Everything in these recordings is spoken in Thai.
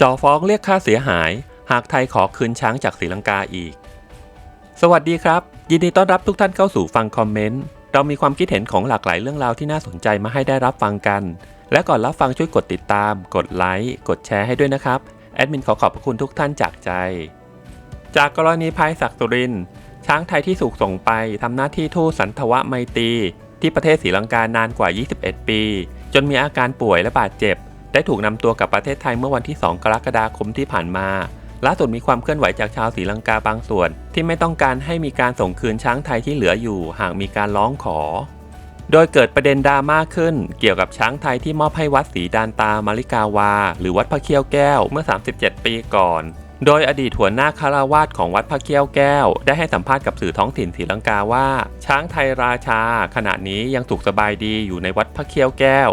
จอฟ้องเรียกค่าเสียหาย หากไทยขอคืนช้างจากศรีลังกาอีก สวัสดีครับ ยินดีต้อนรับทุกท่านเข้าสู่ฟังคอมเมนต์ เรามีความคิดเห็นของหลากหลายเรื่องราวที่น่าสนใจมาให้ได้รับฟังกัน และก่อนรับฟังช่วยกดติดตาม กดไลค์ กดแชร์ให้ด้วยนะครับ แอดมินขอขอบพระคุณทุกท่านจากใจ จากกรณีภัยศักดิ์สุรินช้างไทยที่ถูกส่งไปทำหน้าที่ทูตสันทวไมตรีที่ประเทศศรีลังกานานกว่า 21 ปี จนมีอาการป่วยและบาดเจ็บ ได้ถูกนำตัวกลับประเทศไทยเมื่อวันที่ 2 กรกฎาคมที่ผ่านมา ล่าสุดมีความเคลื่อนไหวจากชาวศรีลังกาบางส่วน ที่ไม่ต้องการให้มีการส่งคืนช้างไทยที่เหลืออยู่ หากมีการร้องขอ โดยเกิดประเด็นดราม่าขึ้น เกี่ยวกับช้างไทยที่มอบให้วัดศรีดานตามาริกาวา หรือวัดพระเคี้ยวแก้วเมื่อ 37 ปีก่อนโดยอดีตหัวหน้าคาราวาสของวัดพระเกี้ยวแก้ว ได้ให้สัมภาษณ์กับสื่อท้องถิ่นศรีลังกาว่า ช้างไทยราชา ขณะนี้ยังสุขสบายดีอยู่ในวัดพระเกี้ยวแก้ว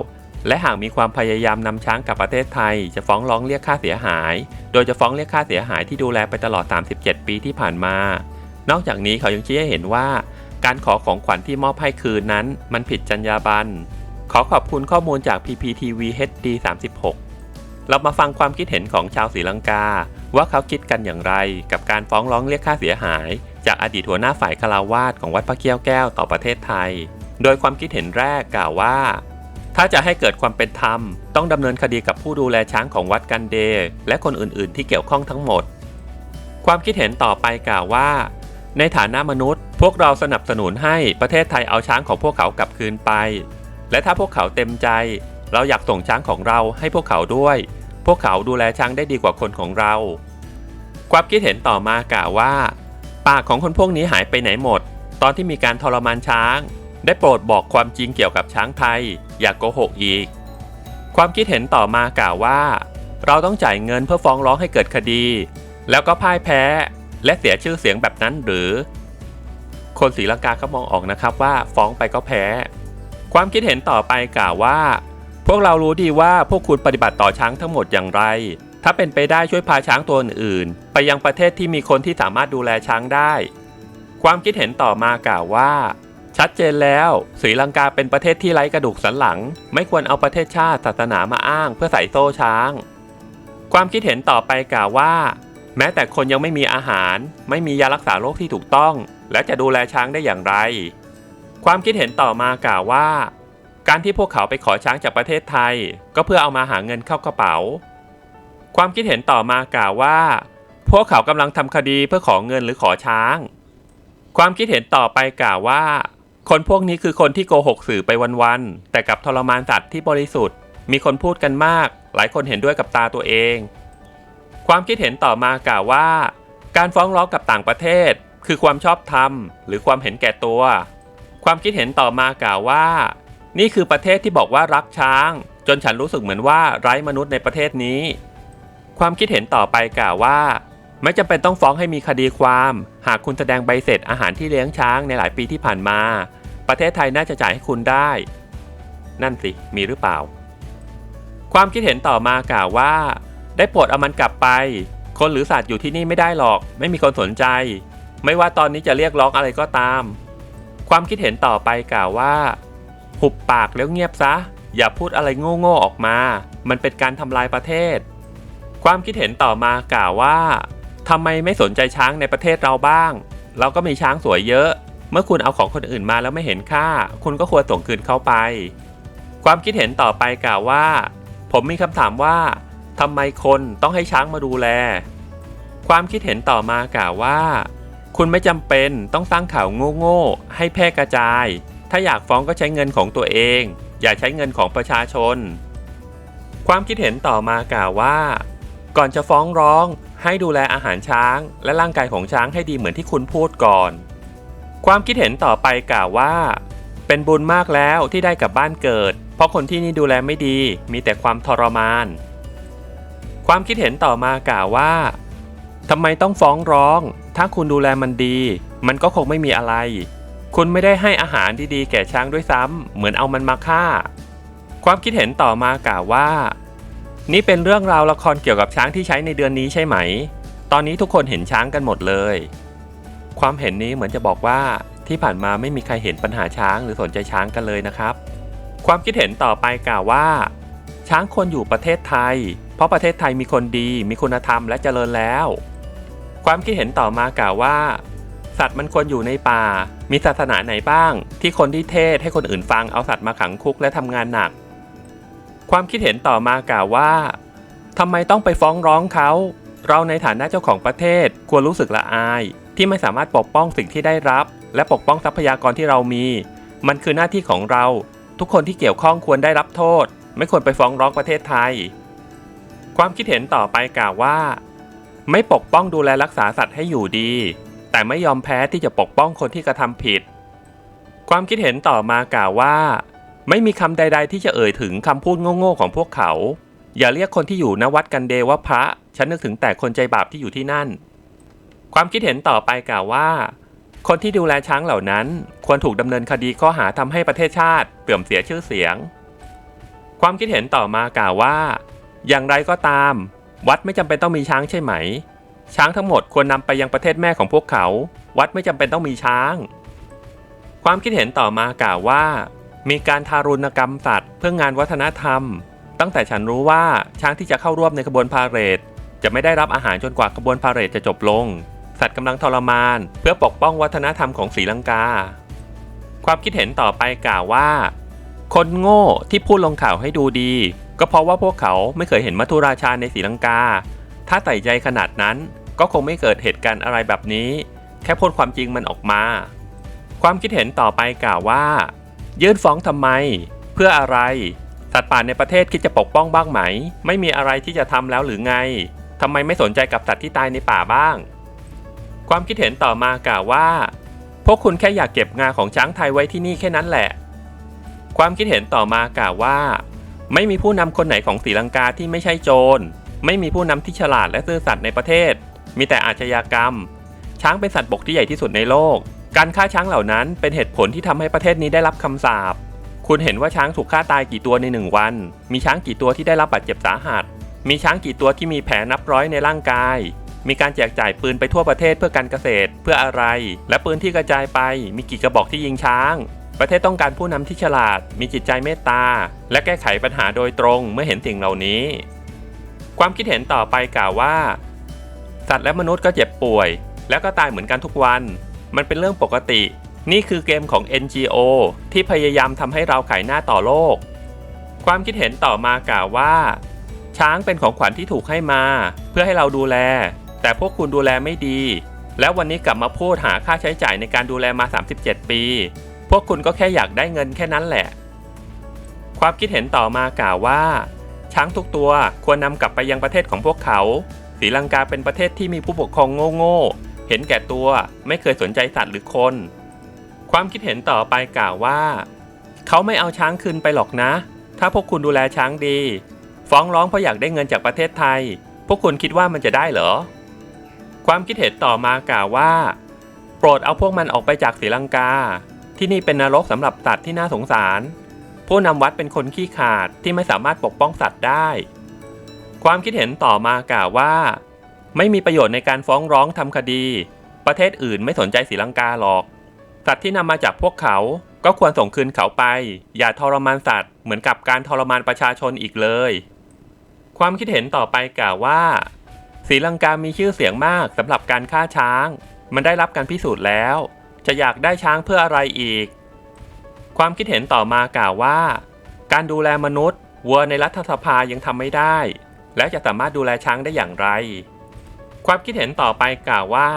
และหากมีความพยายามนำช้างกลับประเทศไทย จะฟ้องร้องเรียกค่าเสียหาย โดยจะฟ้องเรียกค่าเสียหายที่ดูแลไปตลอด 37 ปีที่ผ่านมา นอกจากนี้เขายังชี้ให้เห็นว่า การขอของขวัญที่มอบให้คืนนั้น มันผิดจรรยาบรรณ ขอขอบคุณข้อมูลจาก PPTV HD 36 เรามาฟังความคิดเห็นของชาวศรีลังกา ว่าเขาคิดกันอย่างไร กับการฟ้องร้องเรียกค่าเสียหาย จากอดีตหัวหน้าฝ่ายคาราวาสของวัดพระเกี้ยวแก้วต่อประเทศไทย โดยความคิดเห็นแรกกล่าวว่า ถ้าจะให้เกิดความเป็นธรรม ต้องดำเนินคดีกับผู้ดูแลช้างของวัดกันเดย์และคนอื่นๆ ที่เกี่ยวข้องทั้งหมด ความคิดเห็นต่อไปกล่าวว่า ในฐานะมนุษย์ พวกเราสนับสนุนให้ประเทศไทยเอาช้างของพวกเขากลับคืนไป และถ้าพวกเขาเต็มใจ เราอยากส่งช้างของเราให้พวกเขาด้วย พวกเขาดูแลช้างได้ดีกว่าคนของเรา ความคิดเห็นต่อมากล่าวว่า ปากของคนพวกนี้หายไปไหนหมด ตอนที่มีการทรมานช้าง ได้โปรดบอกความจริงเกี่ยวกับช้างไทย อย่ากโกหกอีก ความคิดเห็นต่อมากล่าวว่า เราต้องจ่ายเงินเพื่อฟ้องร้องให้เกิดคดี แล้วก็พ่ายแพ้ และเสียชื่อเสียงแบบนั้นหรือ คนศรีลังกาก็มองออกนะครับว่าฟ้องไปก็แพ้ ความคิดเห็นต่อไปกล่าวว่า พวกเรารู้ดีว่าพวกคุณปฏิบัติต่อช้างทั้งหมดอย่างไร ถ้าเป็นไปได้ช่วยพาช้างตัวอื่นๆไปยังประเทศที่มีคนที่สามารถดูแลช้างได้ ความคิดเห็นต่อมากล่าวว่า ชัดเจนแล้วศรีลังกาเป็นประเทศที่ไร้กระดูกสันหลัง ไม่ควรเอาประเทศชาติศาสนามาอ้างเพื่อใส่โซ่ช้าง ความคิดเห็นต่อไปกล่าวว่า แม้แต่คนยังไม่มีอาหาร ไม่มียารักษาโรคที่ถูกต้อง และจะดูแลช้างได้อย่างไร ความคิดเห็นต่อมากล่าวว่า การที่พวกเขาไปขอช้างจากประเทศไทย ก็เพื่อเอามาหาเงินเข้ากระเป๋า ความคิดเห็นต่อมากล่าวว่า พวกเขากำลังทำคดีเพื่อขอเงินหรือขอช้าง ความคิดเห็นต่อไปกล่าวว่า คนพวกนี้คือคนที่โกหกสื่อไปวันๆ แต่กับทรมานสัตว์ที่บริสุทธิ์ มีคนพูดกันมาก หลายคนเห็นด้วยกับตาตัวเอง ความคิดเห็นต่อมากล่าวว่า การฟ้องร้องกับต่างประเทศ คือความชอบธรรม หรือความเห็นแก่ตัว ความคิดเห็นต่อมากล่าวว่า นี่คือประเทศที่บอกว่ารักช้าง จนฉันรู้สึกเหมือนว่าไร้มนุษย์ในประเทศนี้ ความคิดเห็นต่อไปกล่าวว่า ไม่จำเป็นต้องฟ้องให้มีคดีความ หากคุณแสดงใบเสร็จอาหารที่เลี้ยงช้างในหลายปีที่ผ่านมา ประเทศไทยน่าจะจ่ายให้คุณได้ นั่นสิ มีหรือเปล่า ความคิดเห็นต่อมากล่าวว่า ได้โปรดเอามันกลับไป คนหรือสัตว์อยู่ที่นี่ไม่ได้หรอก ไม่มีคนสนใจ ไม่ว่าตอนนี้จะเรียกร้องอะไรก็ตาม ความคิดเห็นต่อไปกล่าวว่า หุบปากแล้วเงียบซะ อย่าพูดอะไรโง่ๆออกมา มันเป็นการทำลายประเทศ ความคิดเห็นต่อมากล่าวว่า ทำไมไม่สนใจช้างในประเทศเราบ้าง เราก็มีช้างสวยเยอะ เมื่อคุณเอาของคนอื่นมาแล้วไม่เห็นค่า คุณก็ควรส่งคืนเขาไป ความคิดเห็นต่อไปกล่าวว่า ผมมีคำถามว่าทำไมคนต้องให้ช้างมาดูแล ความคิดเห็นต่อมากล่าวว่า คุณไม่จำเป็นต้องสร้างข่าวโง่ๆให้แพร่กระจาย ถ้าอยากฟ้องก็ใช้เงินของตัวเอง อย่าใช้เงินของประชาชน ความคิดเห็นต่อมากล่าวว่า ก่อนจะฟ้องร้อง ให้ดูแลอาหารช้าง และร่างกายของช้างให้ดีเหมือนที่คุณพูดก่อน ความคิดเห็นต่อไปกล่าวว่า เป็นบุญมากแล้วที่ได้กลับบ้านเกิด เพราะคนที่นี่ดูแลไม่ดี มีแต่ความทรมาน ความคิดเห็นต่อมากล่าวว่าทำไมต้องฟ้องร้อง ถ้าคุณดูแลมันดี มันก็คงไม่มีอะไร คุณไม่ได้ให้อาหารดีๆ แก่ช้างด้วยซ้ำเหมือนเอามันมาฆ่า ความคิดเห็นต่อมากล่าวว่า นี่เป็นเรื่องราวละครเกี่ยวกับช้างที่ใช้ในเดือนนี้ใช่ไหม ตอนนี้ทุกคนเห็นช้างกันหมดเลย ความเห็นนี้เหมือนจะบอกว่าที่ผ่านมาไม่มีใครเห็นปัญหาช้างหรือสนใจช้างกันเลยนะครับ ความคิดเห็นต่อไปกล่าวว่า ช้างควรอยู่ประเทศไทย เพราะประเทศไทยมีคนดี มีคุณธรรมและเจริญแล้ว ความคิดเห็นต่อมากล่าวว่า สัตว์มันควรอยู่ในป่า มีศาสนาไหนบ้าง ที่คนที่เทศให้คนอื่นฟังเอาสัตว์มาขังคุกและทำงานหนัก ความคิดเห็นต่อมากล่าวว่าทำไมต้องไปฟ้องร้องเขา เราในฐานะเจ้าของประเทศควรรู้สึกละอาย ที่ไม่สามารถปกป้องสิ่งที่ได้รับ และปกป้องทรัพยากรที่เรามี มันคือหน้าที่ของเรา ทุกคนที่เกี่ยวข้องควรได้รับโทษ ไม่ควรไปฟ้องร้องประเทศไทย ความคิดเห็นต่อไปกล่าวว่า ไม่ปกป้องดูแลรักษาสัตว์ให้อยู่ดี แต่ไม่ยอมแพ้ที่จะปกป้องคนที่กระทำผิด ความคิดเห็นต่อมากล่าวว่า ไม่มีคำใด ๆ ที่จะเอ่ยถึงคำพูดโง่ๆของพวกเขา อย่าเรียกคนที่อยู่ณวัดกันเดว่าพระ ฉันนึกถึงแต่คนใจบาปที่อยู่ที่นั่น ความคิดเห็นต่อไปกล่าวว่า คนที่ดูแลช้างเหล่านั้น ควรถูกดำเนินคดีข้อหาทำให้ประเทศชาติเสื่อมเสียชื่อเสียง ความคิดเห็นต่อมากล่าวว่า อย่างไรก็ตาม วัดไม่จำเป็นต้องมีช้างใช่ไหม ช้างทั้งหมดควรนำไปยังประเทศแม่ของพวกเขา วัดไม่จำเป็นต้องมีช้าง ความคิดเห็นต่อมากล่าวว่า มีการทารุณกรรมสัตว์เพื่องานวัฒนธรรม ตั้งแต่ฉันรู้ว่าช้างที่จะเข้าร่วมในขบวนพาเหรดจะไม่ได้รับอาหารจนกว่าขบวนพาเหรดจะจบลง สัตว์กำลังทรมาน เพื่อปกป้องวัฒนธรรมของศรีลังกา ความคิดเห็นต่อไปกล่าวว่า คนโง่ที่พูดลงข่าวให้ดูดี ก็เพราะว่าพวกเขาไม่เคยเห็นมัทุราชาในศรีลังกา ถ้าใส่ใจขนาดนั้นก็คงไม่เกิดเหตุการณ์อะไรแบบนี้ แค่พูดความจริงมันออกมา ความคิดเห็นต่อไปกล่าวว่า ยื่นฟ้องทำไม เพื่ออะไร สัตว์ป่าในประเทศคิดจะปกป้องบ้างไหม ไม่มีอะไรที่จะทำแล้วหรือไงทำไมไม่สนใจกับสัตว์ที่ตายในป่าบ้าง ความคิดเห็นต่อมากล่าวว่า พวกคุณแค่อยากเก็บงาของช้างไทยไว้ที่นี่แค่นั้นแหละ ความคิดเห็นต่อมากล่าวว่า ไม่มีผู้นำคนไหนของศรีลังกาที่ไม่ใช่โจร ไม่มีผู้นำที่ฉลาดและซื่อสัตย์ในประเทศ มีแต่อาชญากรรม ช้างเป็นสัตว์บกที่ใหญ่ที่สุดในโลก การฆ่าช้างเหล่านั้นเป็นเหตุผลที่ทำให้ประเทศนี้ได้รับคำสาป คุณเห็นว่าช้างถูกฆ่าตายกี่ตัวในหนึ่งวัน มีช้างกี่ตัวที่ได้รับบาดเจ็บสาหัส มีช้างกี่ตัวที่มีแผลนับร้อยในร่างกาย มีการแจกจ่ายปืนไปทั่วประเทศเพื่อการเกษตร เพื่ออะไร และปืนที่กระจายไป มีกี่กระบอกที่ยิงช้าง ประเทศต้องการผู้นำที่ฉลาด มีจิตใจเมตตา และแก้ไขปัญหาโดยตรงเมื่อเห็นสิ่งเหล่านี้ ความคิดเห็นต่อไปกล่าวว่า สัตว์และมนุษย์ก็เจ็บป่วย แล้วก็ตายเหมือนกันทุกวัน มันเป็นเรื่องปกติ นี่คือเกมของ NGO ที่พยายามทำให้เราขายหน้าต่อโลก ความคิดเห็นต่อมากล่าวว่า ช้างเป็นของขวัญที่ถูกให้มา เพื่อให้เราดูแล แต่พวกคุณดูแลไม่ดี แล้ววันนี้กลับมาพูดหาค่าใช้จ่ายในการดูแลมา 37 ปี พวกคุณก็แค่อยากได้เงินแค่นั้นแหละ ความคิดเห็นต่อมากล่าวว่า ช้างทุกตัวควรนำกลับไปยังประเทศของพวกเขาศรีลังกาเป็นประเทศที่มีผู้ปกครองโง่ๆ เห็นแก่ตัวไม่เคยสนใจสัตว์หรือคน ความคิดเห็นต่อไปกล่าวว่า เขาไม่เอาช้างคืนไปหรอกนะ ถ้าพวกคุณดูแลช้างดี ฟ้องร้องเพราะอยากได้เงินจากประเทศไทย พวกคุณคิดว่ามันจะได้เหรอ ความคิดเห็นต่อมากล่าวว่า โปรดเอาพวกมันออกไปจากศรีลังกา ที่นี่เป็นนรกสำหรับสัตว์ที่น่าสงสาร ผู้นำวัดเป็นคนขี้ขาดที่ไม่สามารถปกป้องสัตว์ได้ ความคิดเห็นต่อมากล่าวว่า ไม่มีประโยชน์ในการฟ้องร้องทำคดี ประเทศอื่นไม่สนใจศรีลังกาหรอก สัตว์ที่นำมาจากพวกเขาก็ควรส่งคืนเขาไป อย่าทรมานสัตว์เหมือนกับการทรมานประชาชนอีกเลย ความคิดเห็นต่อไปกล่าวว่าศรีลังกามีชื่อเสียงมากสำหรับการฆ่าช้าง มันได้รับการพิสูจน์แล้ว จะอยากได้ช้างเพื่ออะไรอีก ความคิดเห็นต่อมากล่าวว่า การดูแลมนุษย์วัวในรัฐสภายังทำไม่ได้ แล้วจะสามารถดูแลช้างได้อย่างไร ความคิดเห็นต่อไปกล่าวว่า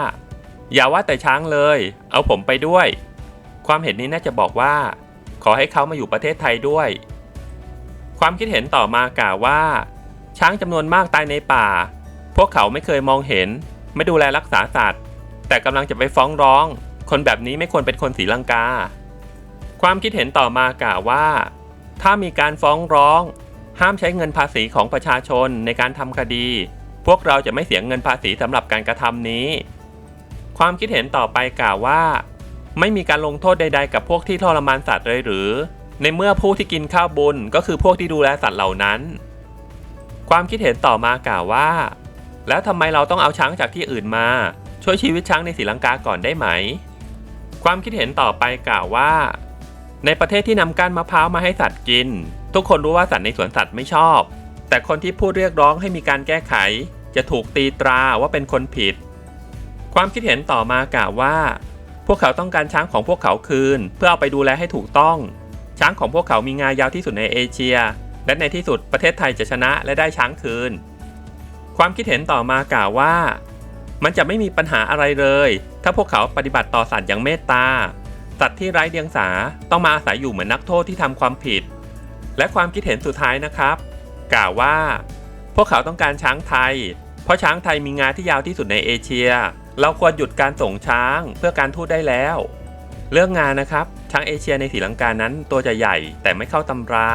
อย่าว่าแต่ช้างเลย เอาผมไปด้วย ความเห็นนี้น่าจะบอกว่า ขอให้เขามาอยู่ประเทศไทยด้วย ความคิดเห็นต่อมากล่าวว่า ช้างจำนวนมากตายในป่า พวกเขาไม่เคยมองเห็น ไม่ดูแลรักษาสัตว์ แต่กำลังจะไปฟ้องร้อง คนแบบนี้ไม่ควรเป็นคนศรีลังกา ความคิดเห็นต่อมากล่าวว่า ถ้ามีการฟ้องร้อง ห้ามใช้เงินภาษีของประชาชนในการทำคดี พวกเราจะไม่เสียเงินภาษีสำหรับการกระทำนี้ ความคิดเห็นต่อไปกล่าวว่า ไม่มีการลงโทษใด ๆ กับพวกที่ทรมานสัตว์เลยหรือ ในเมื่อผู้ที่กินข้าวบุญก็คือพวกที่ดูแลสัตว์เหล่านั้น ความคิดเห็นต่อมากล่าวว่า แล้วทำไมเราต้องเอาช้างจากที่อื่นมา ช่วยชีวิตช้างในศรีลังกาก่อนได้ไหม ความคิดเห็นต่อไปกล่าวว่า ในประเทศที่นำก้านมะพร้าวมาให้สัตว์กิน ทุกคนรู้ว่าสัตว์ในสวนสัตว์ไม่ชอบแต่คนที่พูดเรียกร้องให้มีการแก้ไข จะถูกตีตราว่าเป็นคนผิด ความคิดเห็นต่อมากล่าวว่า พวกเขาต้องการช้างของพวกเขาคืน เพื่อเอาไปดูแลให้ถูกต้อง ช้างของพวกเขามีงายาวที่สุดในเอเชีย และในที่สุดประเทศไทยจะชนะและได้ช้างคืน ความคิดเห็นต่อมากล่าวว่า มันจะไม่มีปัญหาอะไรเลย ถ้าพวกเขาปฏิบัติต่อสัตว์อย่างเมตตาสัตว์ที่ไร้เดียงสาต้องมาอาศัยอยู่เหมือนนักโทษที่ทำความผิด และความคิดเห็นสุดท้ายนะครับ กล่าวว่า พวกเขาต้องการช้างไทย เพราะช้างไทยมีงาที่ยาวที่สุดในเอเชีย เราควรหยุดการส่งช้างเพื่อการทูตได้แล้ว เรื่องงานนะครับ ช้างเอเชียในศรีลังกานั้นตัวจะใหญ่แต่ไม่เข้าตำรา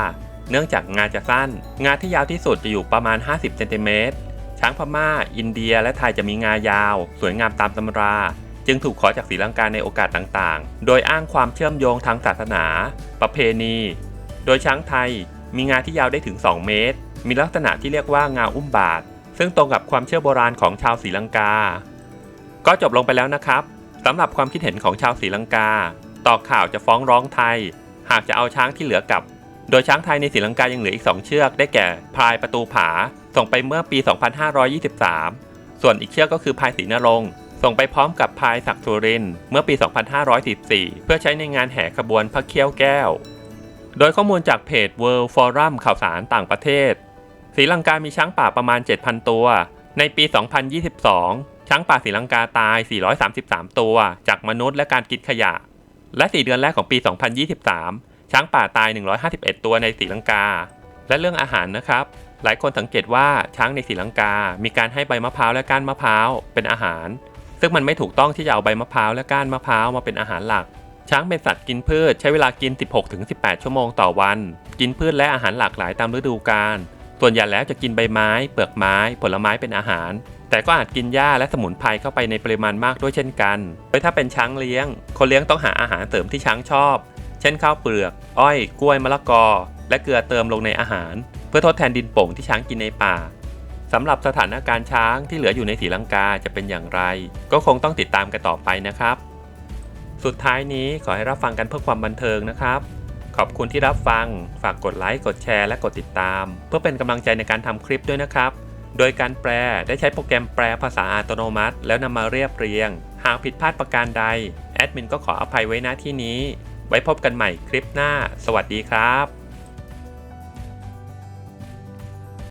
เนื่องจากงาจะสั้น งาที่ยาวที่สุดจะอยู่ประมาณ 50เซนติเมตรช้างพม่า อินเดีย และไทยจะมีงายาว สวยงามตามตำรา จึงถูกขอจากศรีลังกาในโอกาสต่างๆ โดยอ้างความเชื่อมโยงทางศาสนา ประเพณี โดยช้างไทยมีงาที่ยาวได้ถึง 2 เมตร มีลักษณะที่เรียกว่างาอุ้มบาท ซึ่งตรงกับความเชื่อโบราณของชาวศรีลังกา ก็จบลงไปแล้วนะครับสำหรับความคิดเห็นของชาวศรีลังกา ต่อข่าวจะฟ้องร้องไทย หากจะเอาช้างที่เหลือกลับ โดยช้างไทยในศรีลังกายังเหลืออีก 2 เชือก ได้แก่พลายประตูผา ส่งไปเมื่อปี 2523 ส่วนอีกเชือกก็คือพลายศรีนรงส่งไปพร้อมกับพลายศักดิ์สุรินเมื่อปี 2514เพื่อใช้ในงานแห่ขบวนพระเขี้ยวแก้ว โดยข้อมูลจากเพจ World Forum ข่าวสารต่างประเทศ ศรีลังกามีช้างป่าประมาณ 7,000 ตัว ในปี 2022 ช้างป่าศรีลังกาตาย 433 ตัว จากมนุษย์และการกินขยะ และ 4 เดือนแรกของปี 2023 ช้างป่าตาย 151 ตัวในศรีลังกา และเรื่องอาหารนะครับ หลายคนสังเกตว่าช้างในศรีลังกา มีการให้ใบมะพร้าวและก้านมะพร้าวเป็นอาหาร ซึ่งมันไม่ถูกต้องที่จะเอาใบมะพร้าวและก้านมะพร้าวมาเป็นอาหารหลักช้างเป็นสัตว์กินพืชใช้เวลากิน 16-18 ชั่วโมงต่อวัน กินพืชและอาหารหลากหลายตามฤดูกาล ส่วนใหญ่แล้วจะกินใบไม้ เปลือกไม้ ผลไม้เป็นอาหาร แต่ก็อาจกินหญ้าและสมุนไพรเข้าไปในปริมาณมากด้วยเช่นกัน โดยถ้าเป็นช้างเลี้ยง คนเลี้ยงต้องหาอาหารเสริมที่ช้างชอบ เช่นข้าวเปลือก อ้อย กล้วยมะละกอ และเกลือเติมลงในอาหาร เพื่อทดแทนดินโป่งที่ช้างกินในป่าสำหรับสถานการณ์ช้างที่เหลืออยู่ในศรีลังกาจะเป็นอย่างไร ก็คงต้องติดตามกันต่อไปนะครับ สุดท้ายนี้ขอให้รับฟังกันเพื่อความบันเทิงนะครับ อบคุณที่รับฟัง ฝากกดไลค์ กดแชร์ และกดติดตาม เพื่อเป็นกำลังใจในการทำคลิปด้วยนะครับ โดยการแปลได้ใช้โปรแกรมแปลภาษาอัตโนมัติ แล้วนำมาเรียบเรียง หากผิดพลาดประการใด แอดมินก็ขออภัยไว้ณที่นี้ ไว้พบกันใหม่คลิปหน้า สวัสดีครับ